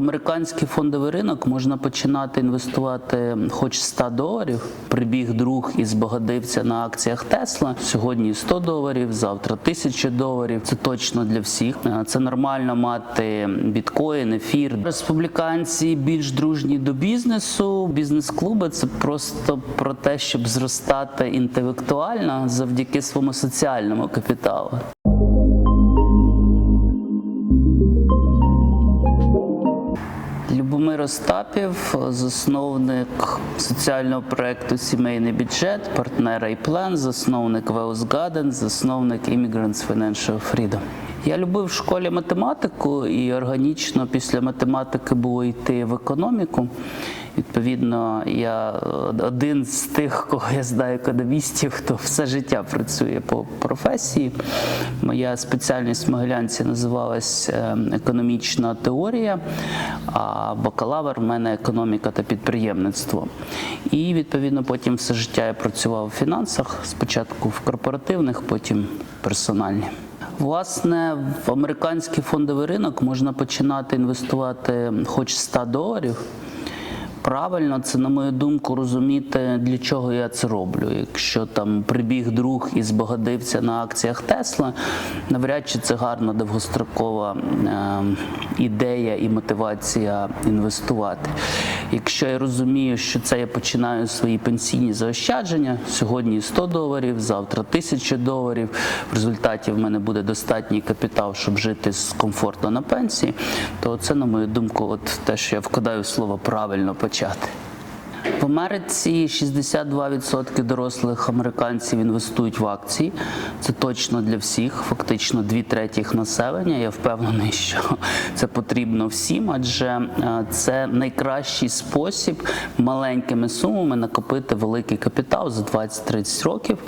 американський фондовий ринок можна починати інвестувати хоч 100 доларів. Прибіг друг і збагатився на акціях Тесла. Сьогодні 100 доларів, завтра 1000 доларів. Це точно для всіх. Це нормально мати біткоін, ефір. Республіканці більш дружні до бізнесу. Бізнес-клуби це просто про те, щоб зростати інтелектуально завдяки своєму соціальному капіталу. Любомир Остапів, засновник соціального проекту Сімейний бюджет, партнер план, засновник Wealth Гаден, засновник Immigrants Financial Freedom. Я любив в школі математику і органічно після математики було йти в економіку. Відповідно, я один з тих, кого я знаю економістів, хто все життя працює по професії. Моя спеціальність в Могилянці називалась е, економічна теорія, а бакалавр в мене економіка та підприємництво. І відповідно потім все життя я працював в фінансах, спочатку в корпоративних, потім персональні. Власне, в американський фондовий ринок можна починати інвестувати хоч 100 доларів. Правильно, це на мою думку розуміти, для чого я це роблю. Якщо там прибіг друг і збагадився на акціях Тесла, навряд чи це гарна довгострокова е, ідея і мотивація інвестувати. Якщо я розумію, що це я починаю свої пенсійні заощадження, сьогодні 100 доларів, завтра 1000 доларів. В результаті в мене буде достатній капітал, щоб жити з комфортно на пенсії, то це, на мою думку, от те, що я вкладаю в слово правильно почати. В Америці 62% дорослих американців інвестують в акції. Це точно для всіх, фактично дві третіх населення. Я впевнений, що це потрібно всім, адже е, це найкращий спосіб маленькими сумами накопити великий капітал за 20-30 років.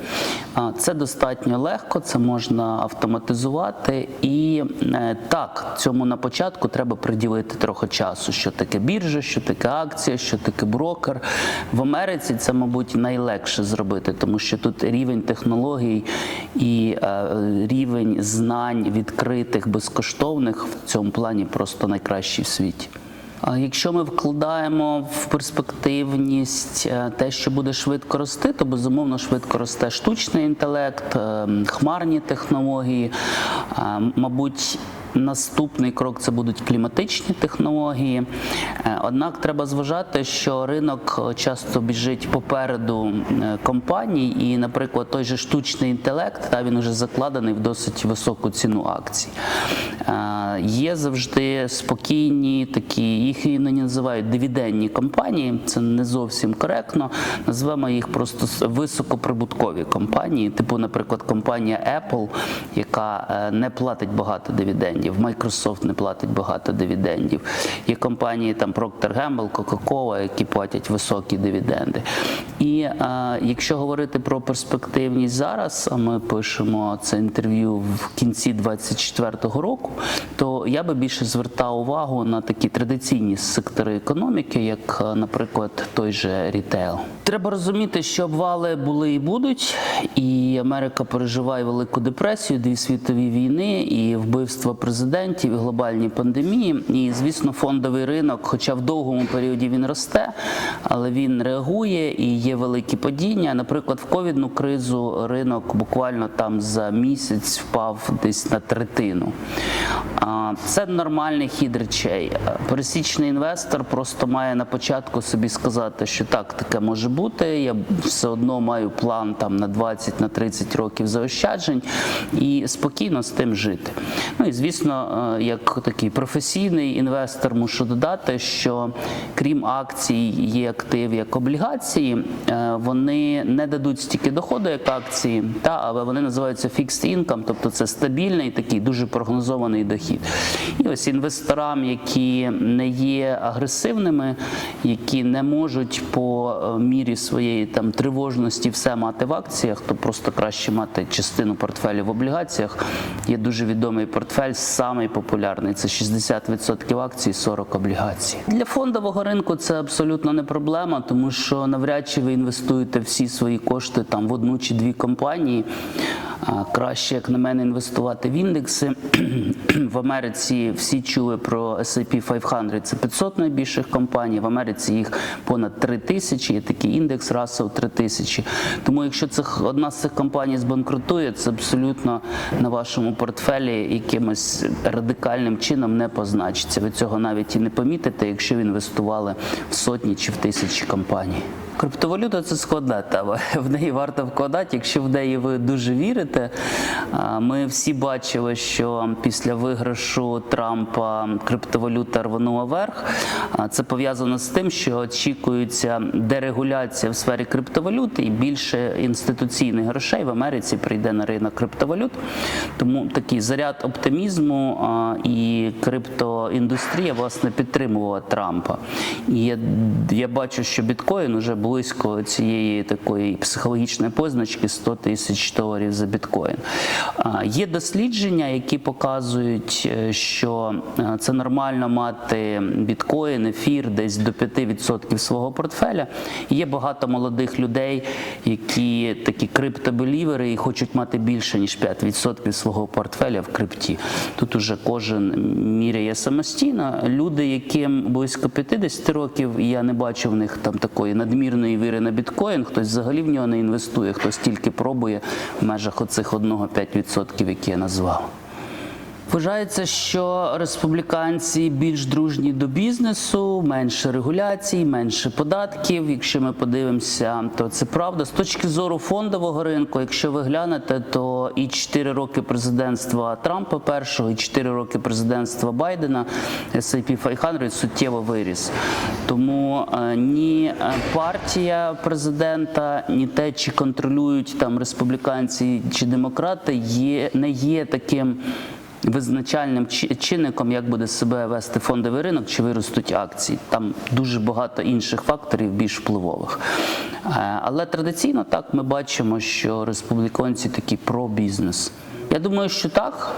Це достатньо легко, це можна автоматизувати. І е, так, цьому на початку треба приділити трохи часу. Що таке біржа, що таке акція, що таке брокер. В Америці це, мабуть, найлегше зробити, тому що тут рівень технологій і е, рівень знань відкритих, безкоштовних в цьому плані просто найкращий в світі. Якщо ми вкладаємо в перспективність е, те, що буде швидко рости, то безумовно швидко росте штучний інтелект, е, хмарні технології, Е, мабуть. Наступний крок це будуть кліматичні технології. Е, Однак треба зважати, що ринок часто біжить попереду е, компаній, і, наприклад, той же штучний інтелект, та він вже закладений в досить високу ціну акцій. Е, Є завжди спокійні такі, їх іноді називають дивіденні компанії. Це не зовсім коректно. Назвемо їх просто високоприбуткові компанії, типу, наприклад, компанія Apple, яка е, не платить багато дивідендів, Microsoft не платить багато дивідендів. Є компанії там Procter Gamble, Coca-Cola, які платять високі дивіденди. І е, якщо говорити про перспективність зараз, а ми пишемо це інтерв'ю в кінці 24-го року, то я би більше звертав увагу на такі традиційні сектори економіки, як, наприклад, той же рітейл. Треба розуміти, що обвали були і будуть, і Америка переживає велику депресію, дві світові війни, і вбивства президентів, і глобальні пандемії. І звісно, фондовий ринок, хоча в довгому періоді він росте, але він реагує і є великі падіння. Наприклад, в ковідну кризу ринок буквально там за місяць впав десь на третину. Це нормальний хід речей. Пересічний інвестор просто має на початку собі сказати, що так, таке може бути. Я все одно маю план там на 20 на 30 років заощаджень і спокійно з тим жити. Ну і звісно, е, як такий професійний інвестор, мушу додати, що крім акцій, є актив як облігації. Е, Вони не дадуть стільки доходу, як акції, та але вони називаються fixed income, тобто це стабільний такий дуже прогнозований дохід. І ось інвесторам, які не є агресивними, які не можуть по е, мірі своєї там тривожності все мати в акціях, то просто краще мати частину портфелю в облігаціях. Є дуже відомий портфель, самий популярний це 60% акцій, 40 облігацій. Для фондового ринку це абсолютно не проблема, тому що навряд чи ви інвестуєте всі свої кошти там в одну чи дві компанії. Краще, як на мене, інвестувати в індекси. В Америці всі чули про S&P 500, це 500 найбільших компаній. В Америці їх понад 3 тисячі, є такий індекс Russell 3000. Тому якщо цих, одна з цих компаній збанкрутує, це абсолютно на вашому портфелі якимось радикальним чином не позначиться. Ви цього навіть і не помітите, якщо ви інвестували в сотні чи в тисячі компаній. Криптовалюта це складна тема. В неї варто вкладати, якщо в неї ви дуже вірите. А, Ми всі бачили, що після виграшу Трампа криптовалюта рванула вверх. Це пов'язано з тим, що очікується дерегуляція в сфері криптовалюти і більше інституційних грошей в Америці прийде на ринок криптовалют. Тому такий заряд оптимізму і криптоіндустрія власне підтримувала Трампа. І я, я бачу, що біткоін уже близько цієї такої психологічної позначки 100 тисяч доларів за біткоін. А, Є дослідження, які показують, е, що е, це нормально мати біткоін, ефір десь до 5% свого портфеля. Є багато молодих людей, які такі криптобелівери і хочуть мати більше ніж 5% свого портфеля в крипті. Тут уже кожен міряє самостійно. Люди, яким близько 50 років, я не бачу в них там такої надмірної віри на біткоін. Хтось взагалі в нього не інвестує, хтось тільки пробує в межах оцих 1-5%, які я назвав. Вважається, що республіканці більш дружні до бізнесу, менше регуляцій, менше податків. Якщо ми подивимося, то це правда. З точки зору фондового ринку, якщо ви глянете, то і 4 роки президентства Трампа першого, і 4 роки президентства Байдена S&P 500 суттєво виріс. Тому е, ні е, партія президента, ні те, чи контролюють там республіканці чи демократи, є не є таким визначальним чинником, як буде себе вести фондовий ринок, чи виростуть акції. Там дуже багато інших факторів, більш впливових. Е, Але традиційно так ми бачимо, що республіканці такі про бізнес. Я думаю, що так.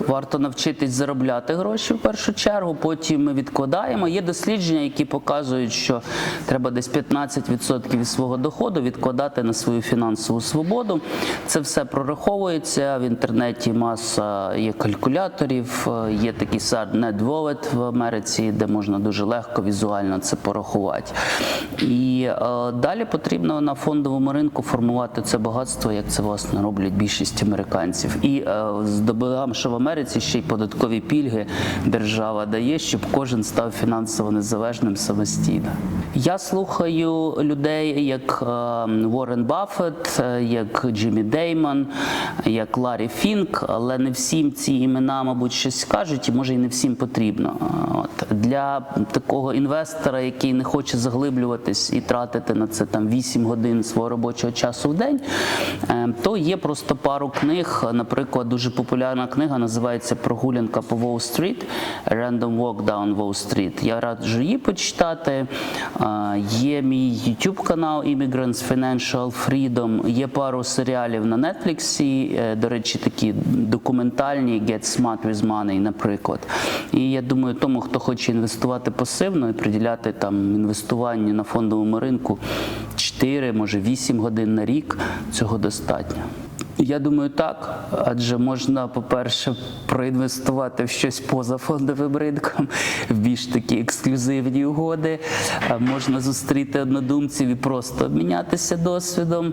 Варто навчитись заробляти гроші в першу чергу, потім ми відкладаємо. Є дослідження, які показують, що треба десь 15% від свого доходу відкладати на свою фінансову свободу. Це все прораховується в інтернеті. Маса є калькуляторів, е, є такий сайт NetWallet в Америці, де можна дуже легко візуально це порахувати. І е, далі потрібно на фондовому ринку формувати це багатство, як це власне роблять більшість американців. І е, здобуваємо, що в Америці ще й податкові пільги держава дає, щоб кожен став фінансово незалежним самостійно. Я слухаю людей, як е, Уоррен Баффет, е, як Джиммі Деймон, як Ларі Фінк, але не всім ці імена, мабуть, щось скажуть, і може і не всім потрібно. От для такого інвестора, який не хоче заглиблюватись і тратити на це там 8 годин свого робочого часу в день, е, то є просто пару книг. Наприклад, дуже популярна книга називається Прогулянка по Уолл-стріт Random Walk Down Wall Street. Я раджу її почитати. Є мій YouTube канал Immigrants Financial Freedom. Є пару серіалів на Netflix, е, до речі, такі документальні Get Smart with Money, наприклад. І я думаю, тому, хто хоче інвестувати пасивно і приділяти там інвестуванню на фондовому ринку 4, може 8 годин на рік, цього достатньо. Я думаю, так, адже можна, по-перше, проінвестувати в щось поза фондовим ринком, в більш такі ексклюзивні угоди. Можна зустріти однодумців і просто обмінятися досвідом.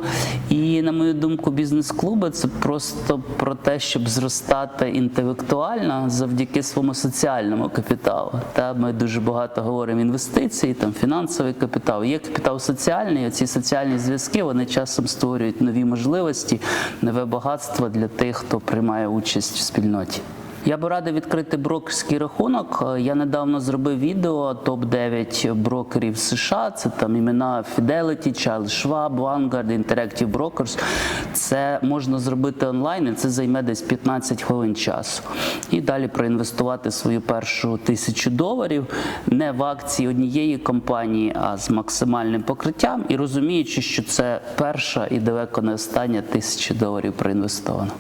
І, на мою думку, бізнес-клуби це просто про те, щоб зростати інтелектуально завдяки своєму соціальному капіталу. Та ми дуже багато говоримо інвестиції, там фінансовий капітал. Є капітал соціальний. Ці соціальні зв'язки вони часом створюють нові можливості, нове багатство для тих, хто приймає участь в спільноті. Я би радий відкрити брокерський рахунок. Е, Я недавно зробив відео топ 9 брокерів США. Це там імена Fidelity, Charles Schwab, Vanguard, Interactive Brokers. Це можна зробити онлайн, і це займе десь 15 хвилин часу. І далі проінвестувати свою першу тисячу доларів не в акції однієї компанії, а з максимальним покриттям. І розуміючи, що це перша і далеко не остання тисяча доларів проінвестовано.